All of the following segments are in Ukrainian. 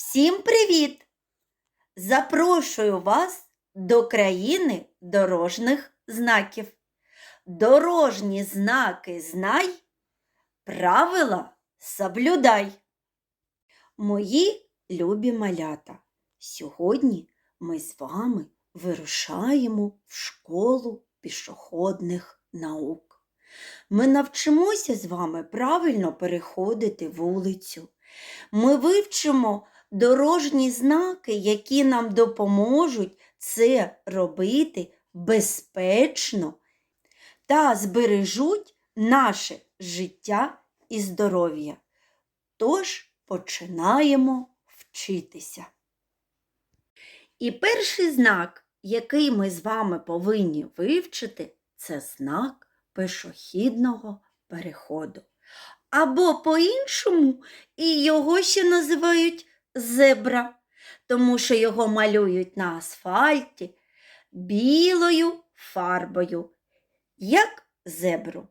Всім привіт! Запрошую вас до країни дорожніх знаків. Дорожні знаки знай, правила соблюдай. Мої любі малята, сьогодні ми з вами вирушаємо в школу пішохідних наук. Ми навчимося з вами правильно переходити вулицю. Ми вивчимо дорожні знаки, які нам допоможуть це робити безпечно та збережуть наше життя і здоров'я. Тож починаємо вчитися. І перший знак, який ми з вами повинні вивчити, це знак пішохідного переходу. Або по-іншому і його ще називають зебра, тому що його малюють на асфальті білою фарбою, як зебру.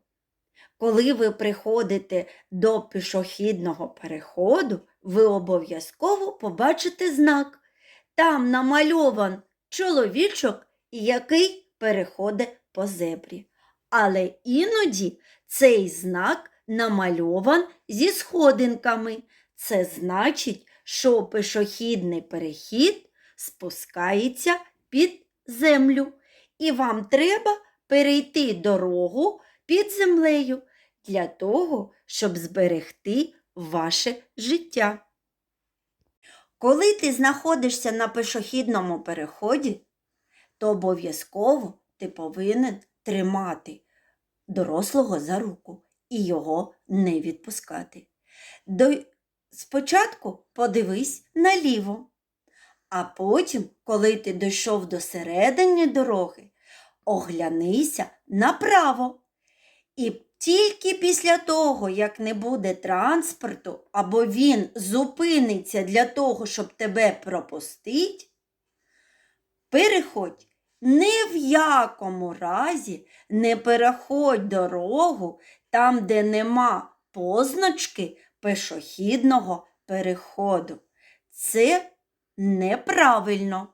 Коли ви приходите до пішохідного переходу, ви обов'язково побачите знак. Там намальован чоловічок, який переходить по зебрі. Але іноді цей знак намальован зі сходинками. Це значить, що пішохідний перехід спускається під землю, і вам треба перейти дорогу під землею для того, щоб зберегти ваше життя. Коли ти знаходишся на пішохідному переході, то обов'язково ти повинен тримати дорослого за руку і його не відпускати. Спочатку подивись наліво, а потім, коли ти дійшов до середини дороги, оглянися направо. І тільки після того, як не буде транспорту, або він зупиниться для того, щоб тебе пропустити, переходь ні в якому разі не переходь дорогу там, де нема позначки пішохідного переходу. Це неправильно.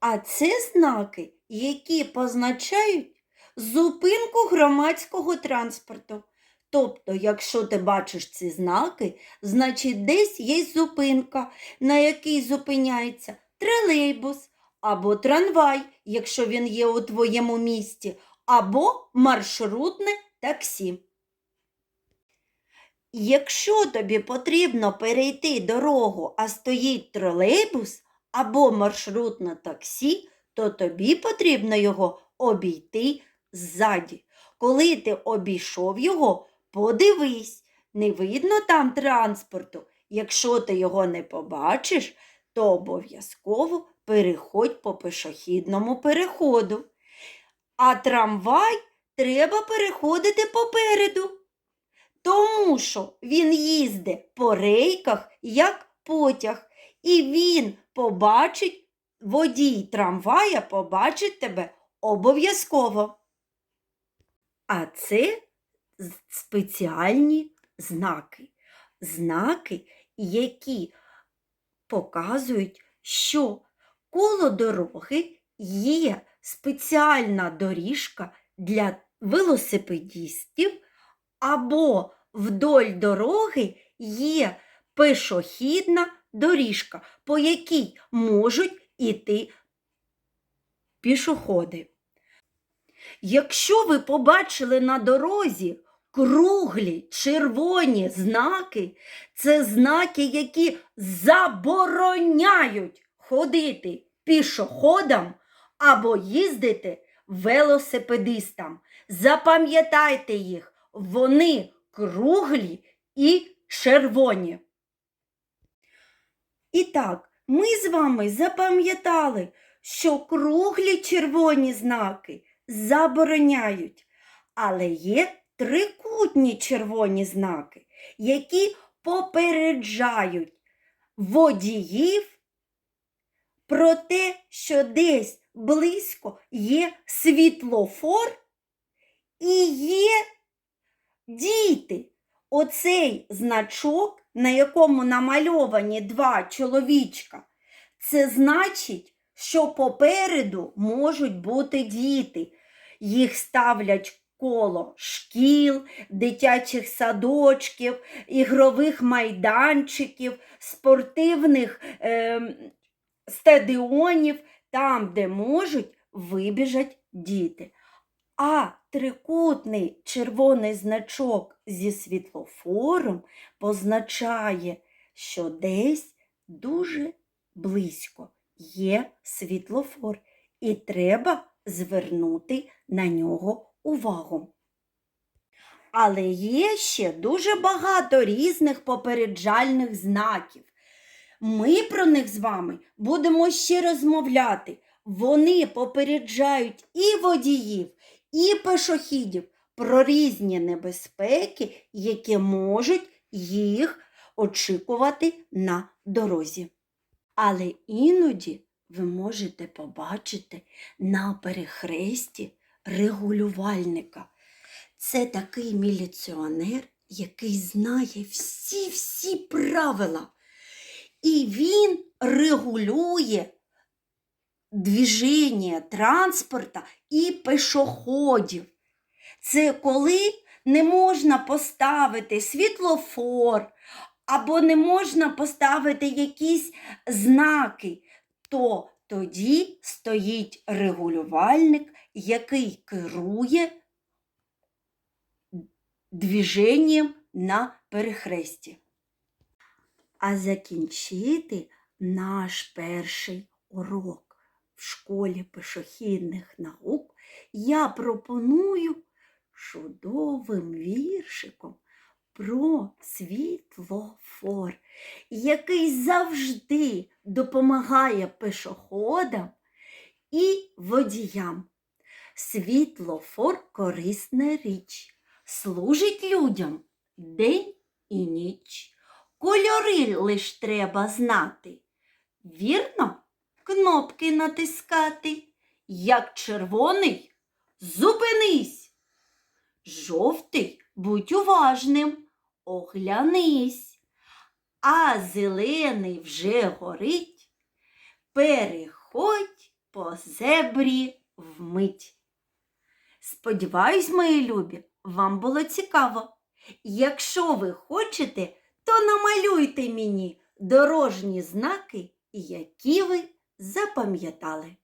А це знаки, які позначають зупинку громадського транспорту. Тобто, якщо ти бачиш ці знаки, значить десь є зупинка, на якій зупиняється тролейбус або трамвай, якщо він є у твоєму місті, або маршрутне таксі. Якщо тобі потрібно перейти дорогу, а стоїть тролейбус або маршрутне таксі, то тобі потрібно його обійти ззаді. Коли ти обійшов його, подивись, не видно там транспорту. Якщо ти його не побачиш, то обов'язково переходь по пішохідному переходу. А трамвай треба переходити попереду, тому що він їздить по рейках, як потяг, і він побачить, водій трамвая побачить тебе обов'язково. А це спеціальні знаки. Знаки, які показують, що коло дороги є спеціальна доріжка для велосипедістів, або вдоль дороги є пішохідна доріжка, по якій можуть іти пішоходи. Якщо ви побачили на дорозі круглі червоні знаки, це знаки, які забороняють ходити пішоходам або їздити велосипедистам. Запам'ятайте їх, вони круглі і червоні. І так, ми з вами запам'ятали, що круглі червоні знаки забороняють, але є трикутні червоні знаки, які попереджають водіїв про те, що десь близько є світлофор і є діти. Оцей значок на якому намальовані два чоловічка, це значить, що попереду можуть бути діти. Їх ставлять коло шкіл, дитячих садочків, ігрових майданчиків, спортивних ем, стадіонів, там, де можуть вибіжать діти. А трикутний червоний значок зі світлофором позначає, що десь дуже близько є світлофор, і треба звернути на нього увагу. Але є ще дуже багато різних попереджальних знаків. Ми про них з вами будемо ще розмовляти. Вони попереджають і водіїв, і пешохідів про різні небезпеки, які можуть їх очікувати на дорозі. Але іноді ви можете побачити на перехресті регулювальника. Це такий міліціонер, який знає всі-всі правила. І він регулює движення транспорта і пешоходів. Це коли не можна поставити світлофор або не можна поставити якісь знаки, то тоді стоїть регулювальник, який керує движенням на перехресті. А закінчити наш перший урок в школі пішохідних наук я пропоную чудовим віршиком про світлофор, який завжди допомагає пешоходам і водіям. Світлофор корисна річ, служить людям день і ніч. Кольори лиш треба знати. Вірно, кнопки натискати. Як червоний, зупинись. Жовтий, будь уважним, оглянись. А зелений вже горить. Переходь по зебрі вмить. Сподіваюсь, мої любі, вам було цікаво. Якщо ви хочете, то намалюйте мені дорожні знаки, які ви запам'ятали.